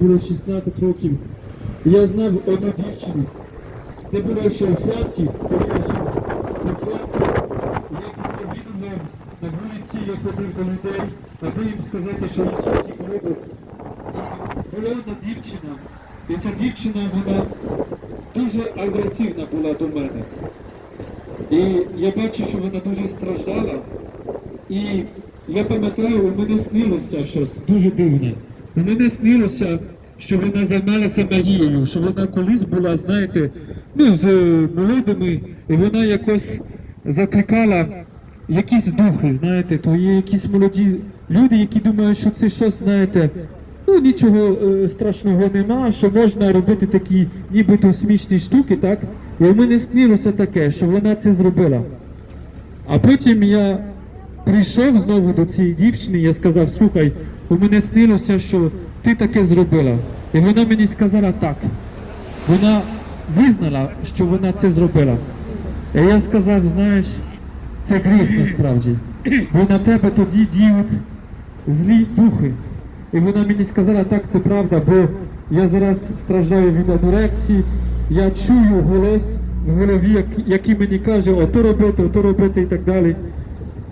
було 16 років. Я знав одну дівчину. Це було ще Франції, коли я жив у Франції. Я відвідував на вулиці, я ходив до людей, аби їм сказати, що Ісус їх любить. Була одна дівчина. І ця дівчина, вона дуже агресивна була до мене. І я бачу, що вона дуже страждала. І я пам'ятаю, у мене снилося щось дуже дивне. У мене снилося, що вона займалася магією, що вона колись була, знаєте, ну, з е, молодими, і вона якось закликала якісь духи, знаєте, то є якісь молоді люди, які думають, що це щось, знаєте, ну нічого е, страшного нема, що можна робити такі нібито смішні штуки, так? І у мене снилося таке, що вона це зробила. А потім я прийшов знову до цієї дівчини, я сказав, слухай, у мене снилося, що ти таке зробила. І вона мені сказала так. Вона визнала, що вона це зробила. І я сказав, знаєш, це гріх насправді. Бо на тебе тоді діють злі духи. І вона мені сказала, так, це правда, бо я зараз страждаю від анорексії, я чую голос в голові, який мені каже, ото робити, ото робити і так далі.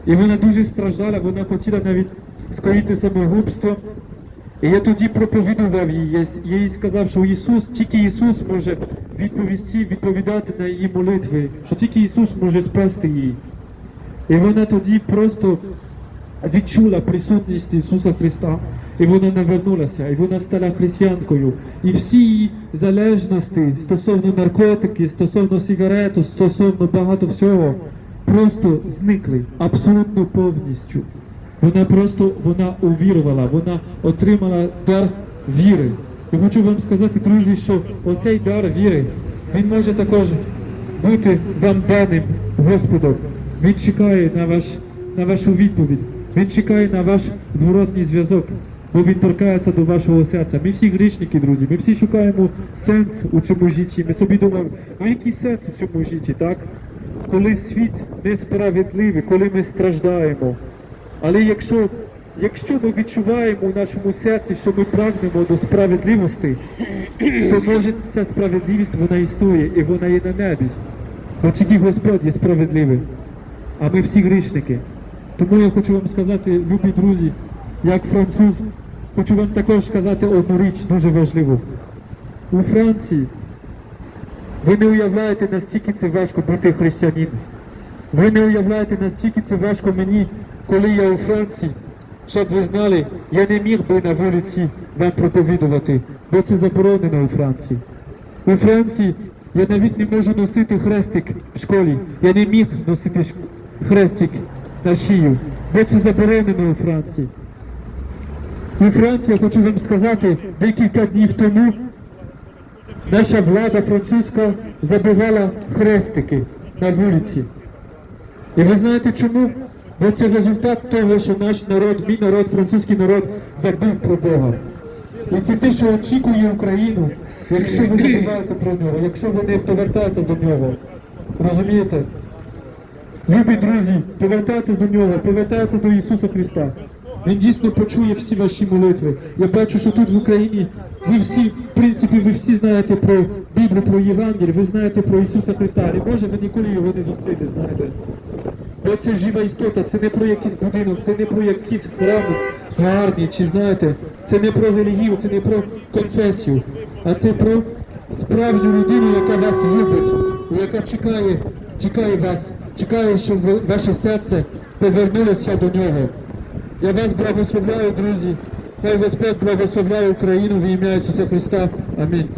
І вона дуже страждала, вона хотіла навіть скоїти самогубство. І я тоді проповідував їй, я, їй сказав, що Ісус, тільки Ісус може відповісти, відповідати на її молитви, що тільки Ісус може спасти її. І вона тоді просто відчула присутність Ісуса Христа, і вона навернулася, і вона стала християнкою. І всі її залежності стосовно наркотики, стосовно сигарету, стосовно багато всього, просто зникли абсолютно повністю. Вона просто вона увірувала, вона отримала дар віри. І хочу вам сказати, друзі, що оцей дар віри, він може також бути вам даним Господом. Він чекає на, ваш, на вашу відповідь. Він чекає на ваш зворотній зв'язок, бо він торкається до вашого серця. Ми всі грішники, друзі. Ми всі шукаємо сенс у цьому житті. Ми собі думаємо, ну який сенс у цьому житті, так? Коли світ несправедливий, коли ми страждаємо. Але якщо, якщо ми відчуваємо у нашому серці, що ми прагнемо до справедливості, то може ця справедливість вона існує і вона є на небі. Бо тільки Господь є справедливий, а ми всі грішники. Тому я хочу вам сказати, любі друзі, як француз, хочу вам також сказати одну річ дуже важливу. У Франції ви не уявляєте, настільки це важко бути християнином. Ви не уявляєте, настільки це важко мені, коли я у Франції, щоб ви знали, я не міг би на вулиці вам проповідувати, бо це заборонено у Франції. У Франції я навіть не можу носити хрестик в школі. Я не міг носити хрестик на шию, бо це заборонено у Франції. У Франції, я хочу вам сказати, декілька днів тому наша влада французька забивала хрестики на вулиці. І ви знаєте чому? Бо це результат того, що наш народ, мій народ, французький народ забив про Бога. І це те, що очікує Україну, якщо ви забуваєте про нього, якщо ви не повертаєтеся до нього. Розумієте? Любі друзі, повертайтесь до нього, повертайтеся до Ісуса Христа. Він дійсно почує всі ваші молитви. Я бачу, що тут в Україні ви всі, в принципі, ви всі знаєте про Біблію, про Євангеліє, ви знаєте про Ісуса Христа, але може ви ніколи його не зустріти, знаєте. Бо це жива істота, це не про якийсь будинок, це не про якісь храми гарні, чи знаєте, це не про релігію, це не про конфесію, а це про справжню людину, яка вас любить, яка чекає, чекає вас, чекає, щоб ваше серце повернулося до нього. Я вас благословляю, друзі. Хай Господь благословляє Україну в ім'я Ісуса Христа. Амінь.